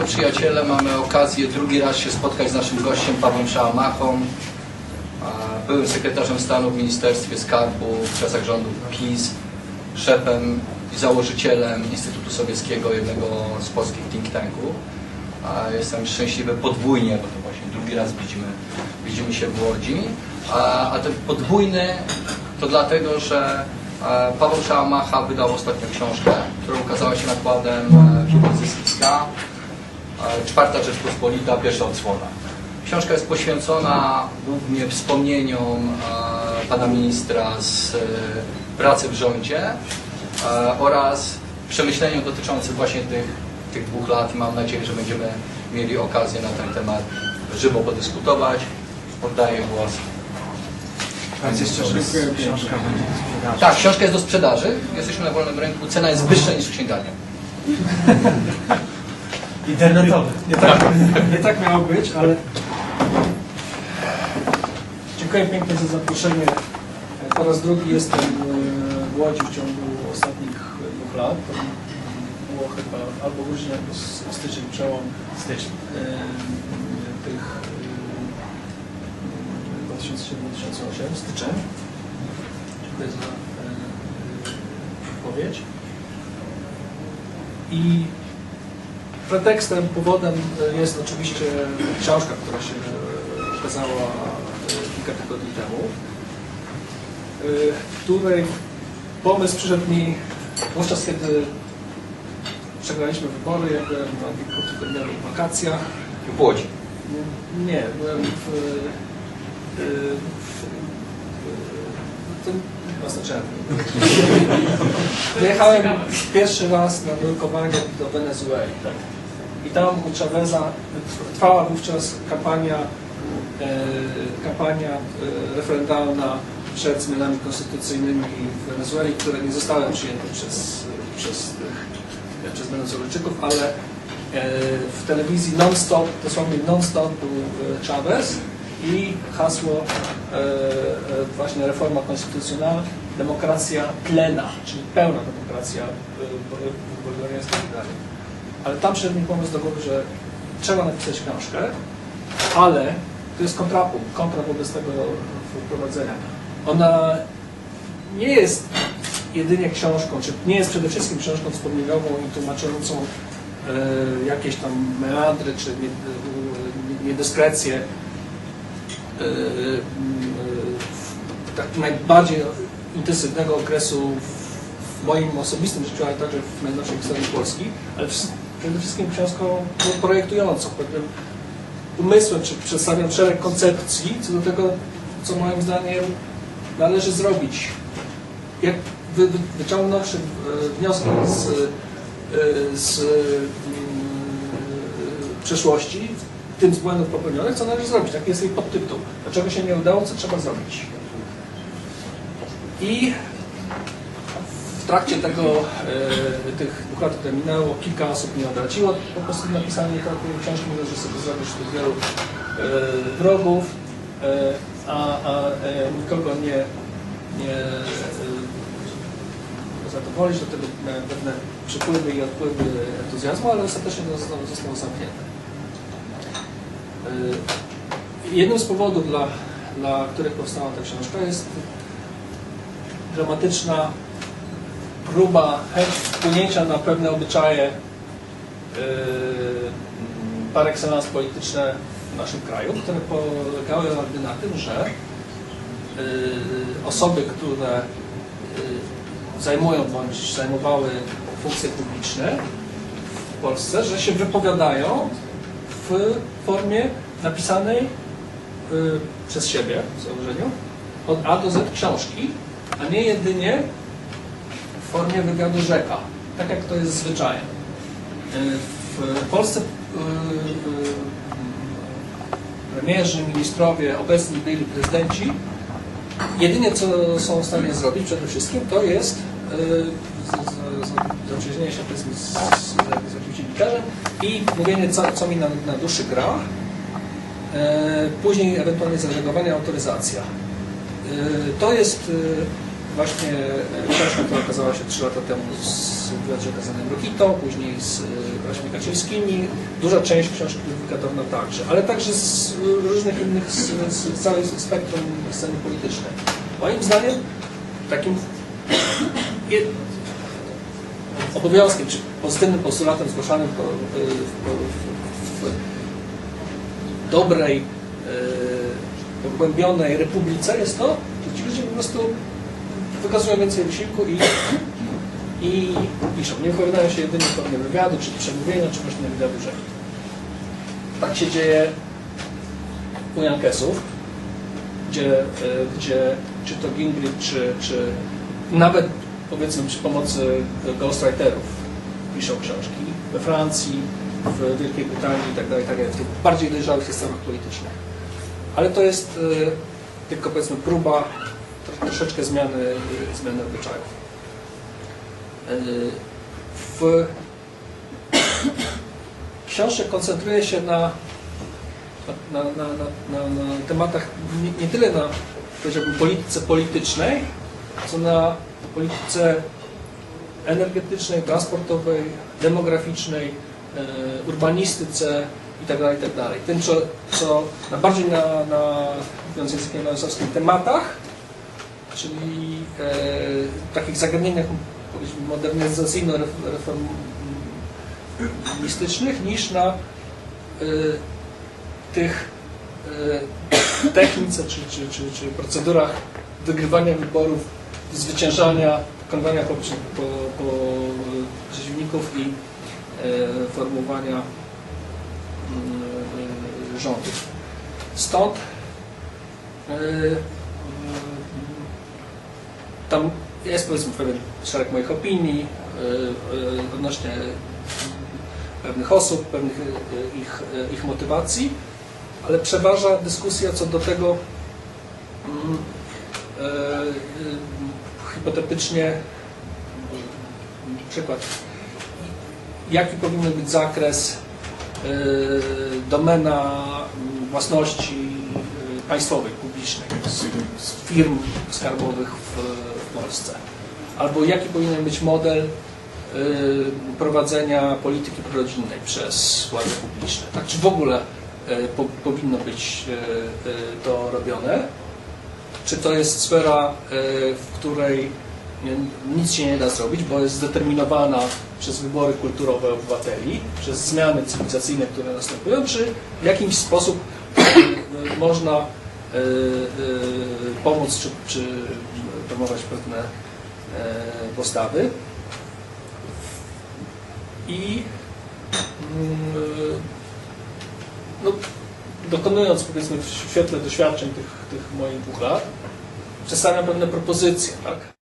Państwo przyjaciele, mamy okazję drugi raz się spotkać z naszym gościem Pawłem Szałamachą, byłym sekretarzem stanu w Ministerstwie Skarbu w czasach rządów PiS, szefem i założycielem Instytutu Sowieckiego, jednego z polskich think tanków. Jestem szczęśliwy podwójnie, bo to właśnie drugi raz widzimy, widzimy się w Łodzi. A, a ten podwójny to dlatego, że Paweł Szałamacha wydał ostatnio książkę, która ukazała się nakładem e, firmy Zyskiska. E, Czwarta Rzeczpospolita, pierwsza odsłona. Książka jest poświęcona głównie wspomnieniom e, pana ministra z e, pracy w rządzie oraz przemyśleniom dotyczącym właśnie tych, tych dwóch lat i mam nadzieję, że będziemy mieli okazję na ten temat żywo podyskutować. Oddaję głos. Książka będzie do sprzedaży. Tak, książka jest do sprzedaży. Jesteśmy na wolnym rynku. Cena jest wyższa niż w księgarni. Internetowy. Nie tak, nie tak miało być, ale dziękuję pięknie za zaproszenie. Po raz drugi jestem e, w Łodzi w ciągu ostatnich dwóch lat. To było chyba albo grudzień, albo s- styczeń, przełom Styczeń. e, tych e, 2007-2008, styczeń. Dziękuję za e, odpowiedź. I pretekstem, powodem e, jest oczywiście książka, która się e, ukazała e, kilka tygodni temu, e, której pomysł przyszedł mi wówczas, kiedy przegraliśmy wybory, ja byłem na kilkutygodniowych wakacjach. W Łodzi. Nie, Nie, byłem w... e, w, w to nie ma znaczenia. Wyjechałem pierwszy raz na nurkowanie do Wenezueli. I tam u Chaveza trwała wówczas kampania, e, kampania e, referendalna przed zmianami konstytucyjnymi w Wenezueli, które nie zostały przyjęte przez, przez, tych, przez Wenezuelczyków, ale e, w telewizji non-stop, dosłownie non-stop był e, Chavez i hasło e, e, właśnie reforma konstytucjonalna, demokracja plena, czyli pełna demokracja e, bolivariańska i dalej. Ale tam przyszedł mi pomysł do głowy, że trzeba napisać książkę, ale to jest kontrapunkt, kontra wobec tego wprowadzenia. Ona nie jest jedynie książką, czy nie jest przede wszystkim książką wspomnieniową i tłumaczącą e, jakieś tam meandry, czy e, niedyskrecje e, tak najbardziej intensywnego okresu w moim osobistym życiu, ale także w najnowszej historii Polski, ale przede wszystkim książką projektującą, pewnym umysłem, czy przedstawiam szereg koncepcji co do tego, co moim zdaniem należy zrobić. Jak wy, wy, wyciągnąwszy e, wnioski z, e, z mm, przeszłości, tym z błędów popełnionych, co należy zrobić. Taki jest jej podtytuł. Dlaczego się nie udało, co trzeba zrobić. I trakcie tego, e, tych dwóch lat, które minęło, kilka osób mnie odradziło po prostu napisanie takiej książki, mówiąc, że sobie zrobisz tu wielu e, wrogów, e, a, a nikogo nie, nie zadowolić, do tego miałem pewne przypływy i odpływy entuzjazmu, ale ostatecznie to zostało, zostało zamknięte. Jednym z powodów, dla, dla których powstała ta książka jest dramatyczna próba, chęć wpłynięcia na pewne obyczaje yy, par excellence polityczne w naszym kraju, które polegały na tym, że yy, osoby, które yy, zajmują bądź zajmowały funkcje publiczne w Polsce, że się wypowiadają w formie napisanej przez siebie, w założeniu, od A do Z książki, a nie jedynie w formie wywiadu rzeka, tak jak to jest zwyczajem. Y, W Polsce y, y, premierzy, ministrowie, obecni byli prezydenci, jedynie co są w stanie zrobić przede wszystkim, to jest zaprzyjaźnienie się powiedzmy z, z, z jakimś dziennikarzem i mówienie, co, co mi na, na duszy gra, e, później ewentualnie zareagowanie, autoryzacja. To jest właśnie e, książka, która okazała się 3 lata temu z Wywiadzie okazanym Rokito, później z e, braćmi Kaczyńskimi. Duża część książki Gadowna także, ale także z różnych innych, z, z całej spektrum sceny politycznej. Moim zdaniem takim obowiązkiem, czy pozytywnym postulatem zgłaszanym w, w, w, dobrej, e, pogłębionej republice jest to, że ci ludzie po prostu wykazują więcej wysiłku i, i piszą. Nie wypowiadają się jedynie w formie wywiadu, czy przemówienia, czy właśnie wywiadu rzeki. Tak się dzieje u Jankesów, gdzie, e, gdzie czy to Gingrich, czy, czy nawet powiedzmy przy pomocy ghostwriterów piszą książki we Francji, w Wielkiej Brytanii itd., itd. w tych bardziej dojrzałych systemach politycznych. Ale to jest e, tylko powiedzmy próba troszeczkę zmiany, zmiany obyczajów. W książce koncentruje się na, na, na, na, na, tematach nie, nie tyle na polityce politycznej, co na polityce energetycznej, transportowej, demograficznej, e, urbanistyce itd. itd. Tym, co, co na bardziej na, na mówiąc językiem tematach, czyli e, takich zagadnieniach modernizacyjno-reformistycznych, niż na e, tych e, technice czy, czy, czy, czy procedurach wygrywania wyborów, zwyciężania, pokonywania po, po, po przeciwników i e, formułowania mm, e, rządów. Stąd e, tam jest powiedzmy pewien szereg moich opinii e, e, odnośnie pewnych osób, pewnych e, ich, ich motywacji, ale przeważa dyskusja co do tego, mm, hipotetycznie, przykład, jaki powinien być zakres, domena mm, własności państwowej, publicznej, z firm skarbowych w, w Polsce. Albo jaki powinien być model e, prowadzenia polityki prorodzinnej przez władze publiczne. Tak, czy w ogóle e, po, powinno być e, to robione? Czy to jest sfera, w której nic się nie da zrobić, bo jest zdeterminowana przez wybory kulturowe obywateli, przez zmiany cywilizacyjne, które następują, czy w jakiś sposób można pomóc, czy, czy promować pewne e, postawy. I mm, no, dokonując powiedzmy w świetle doświadczeń tych, tych moich dwóch lat, przedstawiam pewne propozycje, tak?